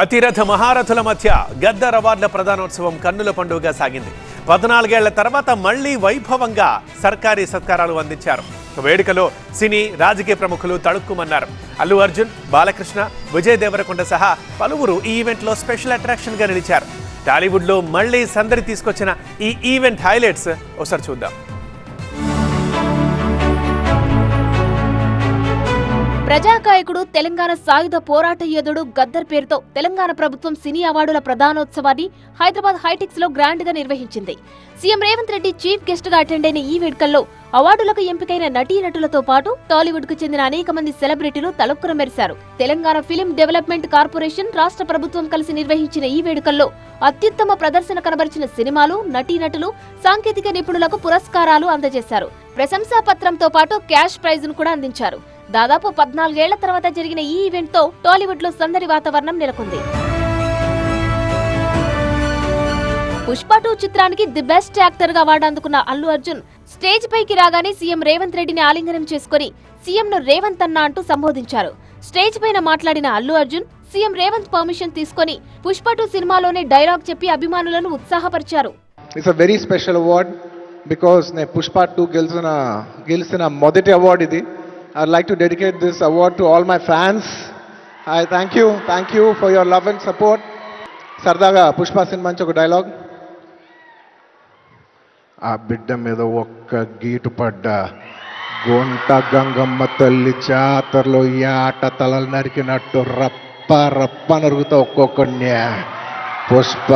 అతిరథ మహారథుల మధ్య గద్దర్ అవార్డుల ప్రధానోత్సవం కన్నుల పండుగగా సాగింది. పద్నాలుగేళ్ళ తర్వాత మళ్ళీ వైభవంగా సర్కారీ సత్కారాలు అందించారు. వేడుకలో సినీ రాజకీయ ప్రముఖులు తడుక్కుమన్నారు అల్లు అర్జున్ బాలకృష్ణ విజయ్ దేవరకొండ సహా పలువురు ఈ ఈవెంట్లో స్పెషల్ అట్రాక్షన్గా నిలిచారు. టాలీవుడ్లో మళ్ళీ సందడి తీసుకొచ్చిన ఈ ఈవెంట్ హైలైట్స్ ఒకసారి చూద్దాం. ప్రజాకాయకుడు తెలంగాణ సాయుధ పోరాట యోధుడు గద్దర్ పేరుతో తెలంగాణ ప్రభుత్వం సినీ అవార్డుల ప్రధానోత్సవాన్ని హైదరాబాద్ హైటెక్స్లో గ్రాండ్గా నిర్వహించింది. సీఎం రేవంత్ రెడ్డి చీఫ్ గెస్ట్గా అటెండ్ అయిన ఈ వేడుకల్లో అవార్డులకు ఎంపికైన నటీనటులతో పాటు టాలీవుడ్కు చెందిన అనేక మంది సెలబ్రిటీలు తలొక్కున మెరిశారు. తెలంగాణ ఫిలిం డెవలప్మెంట్ కార్పొరేషన్ రాష్ట్ర ప్రభుత్వం కలిసి నిర్వహించిన ఈ వేడుకల్లో అత్యుత్తమ ప్రదర్శన కనబరిచిన సినిమాలు నటీనటులు సాంకేతిక నిపుణులకు పురస్కారాలు అందజేశారు. ప్రశంసా పత్రంతో పాటు క్యాష్ ప్రైజ్ను కూడా అందించారు. దాదాపు పద్నాలుగేళ్ళ తర్వాత జరిగిన ఈ ఈవెంట్తో టాలీవుడ్లో సందడి వాతావరణం నెలకొంది. పుష్ప టూ చిత్రానికి ది బెస్ట్ యాక్టర్గా అవార్డు అందుకున్న అల్లు అర్జున్ స్టేజ్ పైకి రాగానే సీఎం రేవంత్ రెడ్డిని ఆలింగనం చేసుకుని సీఎం ను రేవంత్ అన్న అంటూ సంబోధించారు. స్టేజ్ పైన మాట్లాడిన అల్లు అర్జున్ సీఎం రేవంత్ పర్మిషన్ తీసుకొని పుష్ప టూ సినిమాలోనే డైలాగ్ చెప్పి అభిమానులను ఉత్సాహపరిచారు. It's a very special award because నేను పుష్ప టూ గెలిచిన గెలిచిన మొదటి అవార్డు ఇది. I like to dedicate this award to all my fans I thank you thank you for your love and support సరదాగా పుష్ప సినిమా నుంచి ఒక డైలాగ్ ఆ బిడ్డ మీద ఒక్క గీటు పడ్డా. గుంట గంగమ్మ తల్లి జాతరలో ఆట తలలు నరికినట్టు రప్ప రప్ప నరుగుతా ఒక్కొక్కడిని. పుష్ప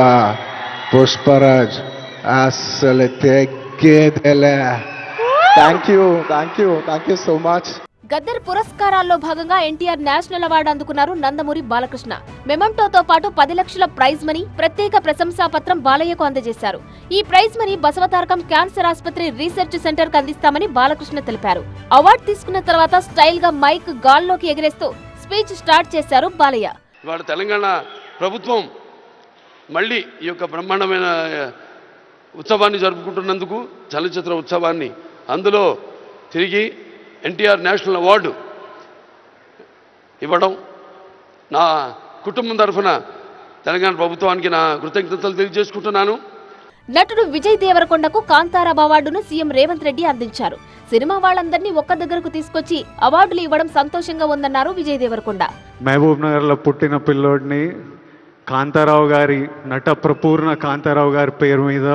పుష్పరాజ్ అస్సలు తెగ్గేదేలే thank you thank you thank you so much Gaddar పురస్కారాల్లో భాగంగా ఎన్టీఆర్ నేషనల్ అవార్డు అందుకున్నారు నందమూరి బాలకృష్ణ. మెమంటోతో పాటు పది లక్షల ప్రైజ్ మనీ ప్రత్యేక ప్రశంసా పత్రం బాలయ్యకు అందజేశారు. ఈ ప్రైజ్ మనీ బసవతారకం క్యాన్సర్ ఆసుపత్రి రీసెర్చ్ సెంటర్కు అందిస్తామని బాలకృష్ణ తెలిపారు. అవార్డు తీసుకున్న తర్వాత స్టైల్గా మైక్ గాల్లోకి ఎగిరేస్తూ స్పీచ్ స్టార్ట్ చేశారు బాలయ్య. ఇవాళ తెలంగాణ ప్రభుత్వం మళ్ళీ ఈ యొక్క బ్రహ్మాండమైన ఉత్సవాన్ని జరుపుకుంటున్నందుకు చలనచిత్ర ఉత్సవాన్ని అందులో తిరిగి ఎన్టీఆర్ నేషనల్ అవార్డు ఇవ్వడం నా కుటుంబం తరఫున తెలంగాణ ప్రభుత్వానికి నా కృతజ్ఞతలు తెలియజేసుకుంటున్నాను. నటుడు విజయ్ దేవరకొండకు కాంతారావు అవార్డును సీఎం రేవంత్ రెడ్డి అందించారు. సినిమా వాళ్ళందరినీ ఒక్క దగ్గరకు తీసుకొచ్చి అవార్డులు ఇవ్వడం సంతోషంగా ఉందన్నారు విజయ్ దేవరకొండ. మహబూబ్ నగర్లో పుట్టిన పిల్లోడిని కాంతారావు గారి నట ప్రపూర్ణ కాంతారావు గారి పేరు మీద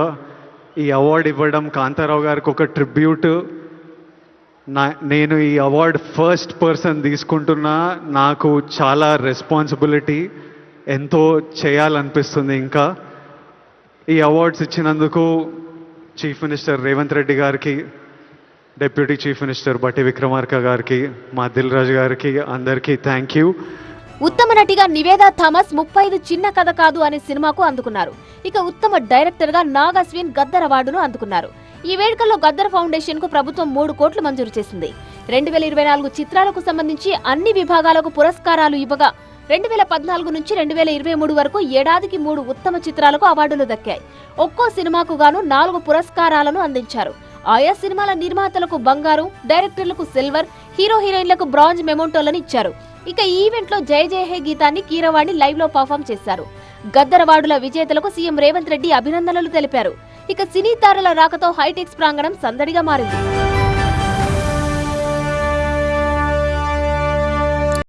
ఈ అవార్డు ఇవ్వడం కాంతారావు గారికి ఒక ట్రిబ్యూట్. నా నేను ఈ అవార్డ్ ఫస్ట్ పర్సన్ తీసుకుంటున్నా. నాకు చాలా రెస్పాన్సిబిలిటీ ఎంతో చేయాలనిపిస్తుంది ఇంకా. ఈ అవార్డ్స్ ఇచ్చినందుకు చీఫ్ మినిస్టర్ రేవంత్ రెడ్డి గారికి డిప్యూటీ చీఫ్ మినిస్టర్ బట్టి విక్రమార్క గారికి మా దిల్ రాజు గారికి అందరికీ థ్యాంక్ యూ ఉత్తమ నటిగా నివేదా థామస్ ముప్పై ఐదు చిన్న కథ కాదు అనే సినిమాకు అందుకున్నారు. ఇక ఉత్తమ డైరెక్టర్గా నాగ్ అశ్విన్ గద్దర్ అవార్డును అందుకున్నారు. ఈ వేడుకల్లో గద్దర్ ఫౌండేషన్కు ప్రభుత్వం మూడు కోట్లు మంజూరు చేసింది. రెండు వేల ఇరవై నాలుగు చిత్రాలకు సంబంధించి అన్ని విభాగాలకు పురస్కారాలు ఇవ్వగా రెండు వేల పద్నాలుగు నుంచి రెండు వేల ఇరవై మూడు వరకు ఏడాదికి మూడు ఉత్తమ చిత్రాలకు అవార్డులు దక్కాయి. ఒక్కో సినిమాకు గాను నాలుగు పురస్కారాలను అందించారు. ఆయా సినిమాల నిర్మాతలకు బంగారు డైరెక్టర్లకు సిల్వర్ హీరో హీరోయిన్లకు బ్రాంజ్ మెమోంటోలను ఇచ్చారు. ఇక ఈ ఈవెంట్లో జయ జయ హే గీతాన్ని కీరవాణి లైవ్లో పర్ఫామ్ చేశారు. గద్దర్ అవార్డుల విజేతలకు సీఎం రేవంత్ రెడ్డి అభినందనలు తెలిపారు. ఇక సినీ తారల రాకతో హైటెక్స్ ప్రాంగణం సందడిగా మారింది.